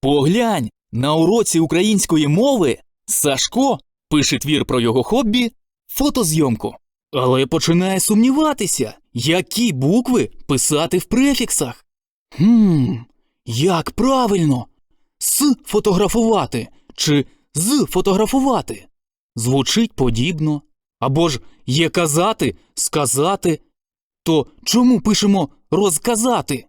Поглянь, на уроці української мови Сашко пише твір про його хобі фотозйомку. Але починає сумніватися, які букви писати в префіксах. Хм, як правильно? Сфотографувати чи зфотографувати? Звучить подібно. Або ж є казати, сказати. То чому пишемо розказати?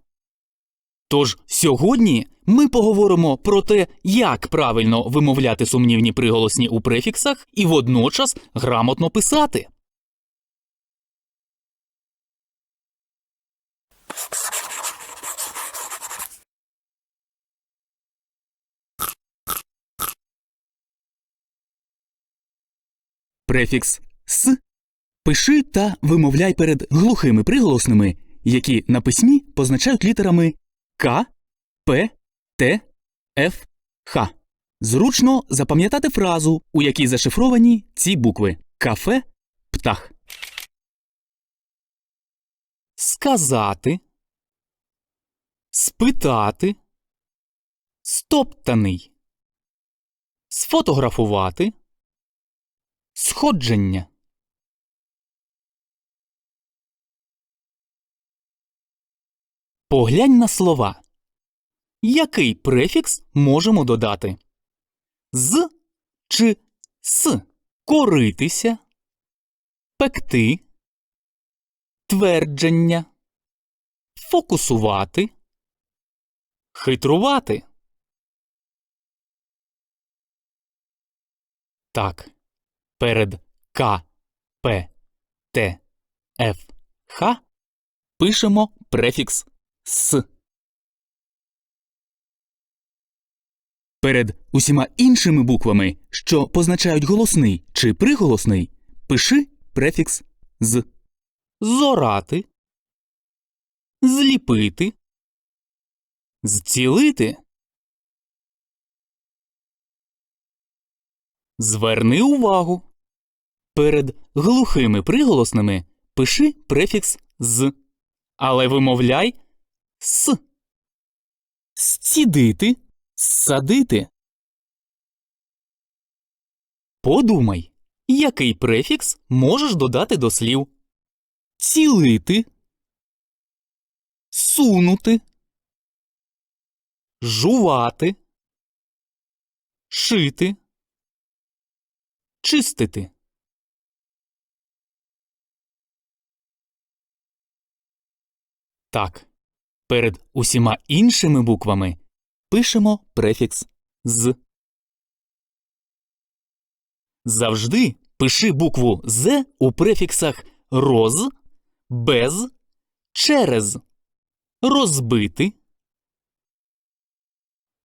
Тож сьогодні ми поговоримо про те, як правильно вимовляти сумнівні приголосні у префіксах і водночас грамотно писати. Префікс с пиши та вимовляй перед глухими приголосними, які на письмі позначають літерами К, П, Т, Ф. Зручно запам'ятати фразу, у якій зашифровані ці букви кафе, птах. Сказати. Спитати. Стоптаний. Сфотографувати. Сходження. Поглянь на слова. Який префікс можемо додати? З чи с коритися, пекти, твердження, фокусувати, хитрувати. Так, перед К, П, Т, Ф, Х пишемо префікс с. Перед усіма іншими буквами, що позначають голосний чи приголосний, пиши префікс з. Зорати, зліпити, зцілити. Зверни увагу. Перед глухими приголосними пиши префікс з, але вимовляй с. Зцідити, зсадити. Подумай, який префікс можеш додати до слів? Цілити, сунути, жувати, шити, чистити. Так, перед усіма іншими буквами пишемо префікс з. Завжди пиши букву з у префіксах роз, без, через, розбити,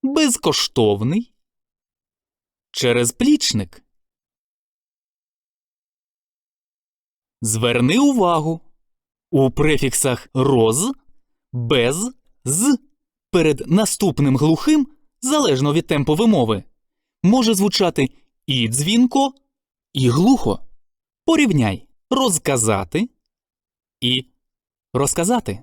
безкоштовний, через плічник. Зверни увагу. У префіксах роз, без, з перед наступним глухим, залежно від темпу вимови, може звучати і дзвінко, і глухо. Порівняй розказати і розказати.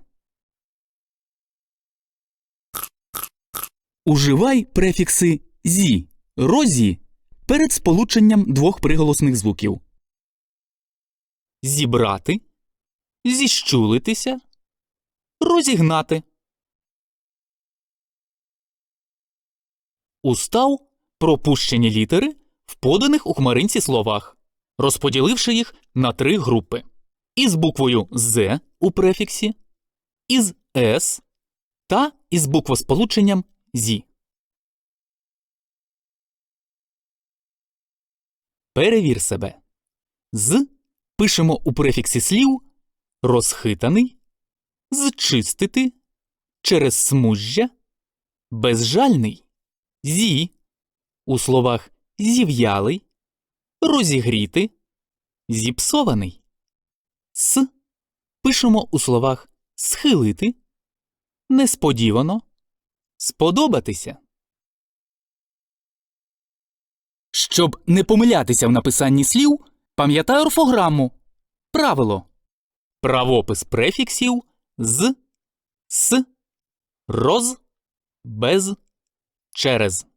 Уживай префікси зі, розі перед сполученням двох приголосних звуків. Зібрати, зіщулитися, розігнати. Устав пропущені літери в поданих у хмаринці словах, розподіливши їх на три групи: із буквою З у префіксі, із С та із буквосполученням Зі. Перевір себе. З пишемо у префіксі слів розхитаний, зчистити, через смужжя, безжальний, зі у словах зів'ялий, розігріти, зіпсований. С пишемо у словах схилити, несподівано, сподобатися. Щоб не помилятися в написанні слів, пам'ятай орфограму. Правило. Правопис префіксів з, с, роз, без, через.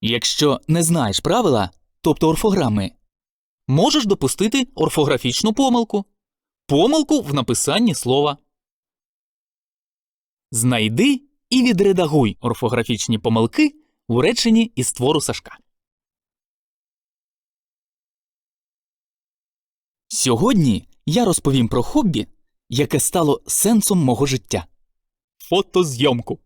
Якщо не знаєш правила, тобто орфограми, можеш допустити орфографічну помилку. Помилку в написанні слова. Знайди і відредагуй орфографічні помилки у реченні із твору Сашка. Сьогодні я розповім про хобі, яке стало сенсом мого життя фотозйомку.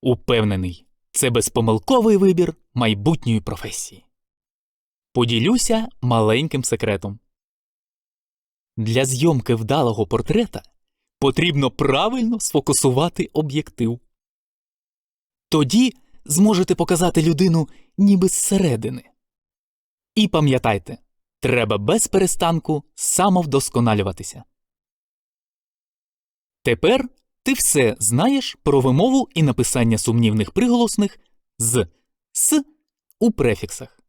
Упевнений, це безпомилковий вибір майбутньої професії. Поділюся маленьким секретом. Для зйомки вдалого портрета потрібно правильно сфокусувати об'єктив. Тоді зможете показати людину ніби зсередини. І пам'ятайте, треба без перестанку самовдосконалюватися. Тепер ти все знаєш про вимову і написання сумнівних приголосних з с у префіксах.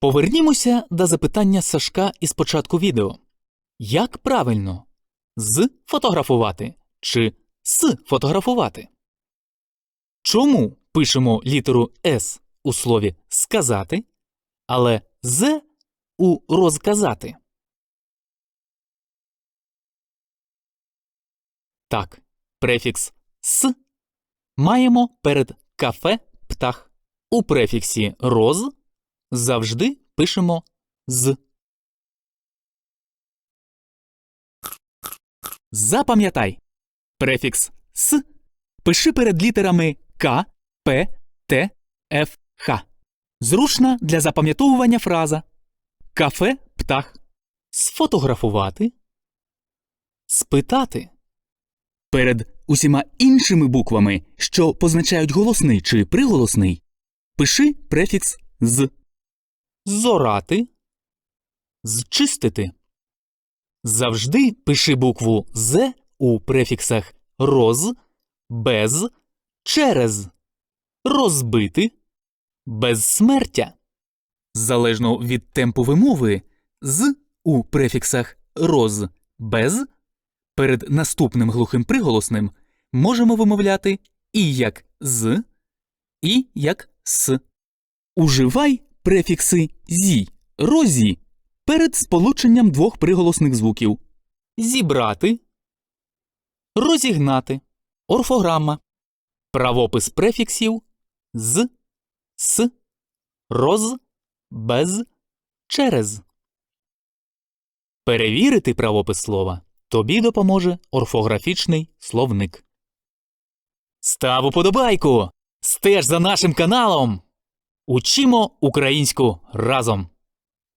Повернімося до запитання Сашка із початку відео. Як правильно з фотографувати чи с фотографувати? Чому пишемо літеру С у слові сказати, але з у розказати? Так, префікс с маємо перед кафе птах. У префіксі роз завжди пишемо з. Запам'ятай префікс с пиши перед літерами К, П, Т, Ф, Х. Зручна для запам'ятовування фраза Кафе птах. Сфотографувати. Спитати. Перед усіма іншими буквами, що позначають голосний чи приголосний, пиши префікс з. Зорати. Зчистити. Завжди пиши букву З у префіксах роз, без, через, розбити, безсмертя. Залежно від темпу вимови, з у префіксах роз, без перед наступним глухим приголосним можемо вимовляти і як з, і як с. Уживай префікси зі, розі перед сполученням двох приголосних звуків зібрати, розігнати, орфограма, правопис префіксів з, с, роз, без, через. Перевірити правопис слова тобі допоможе орфографічний словник. Став уподобайку! Стеж за нашим каналом! Учимо українську разом!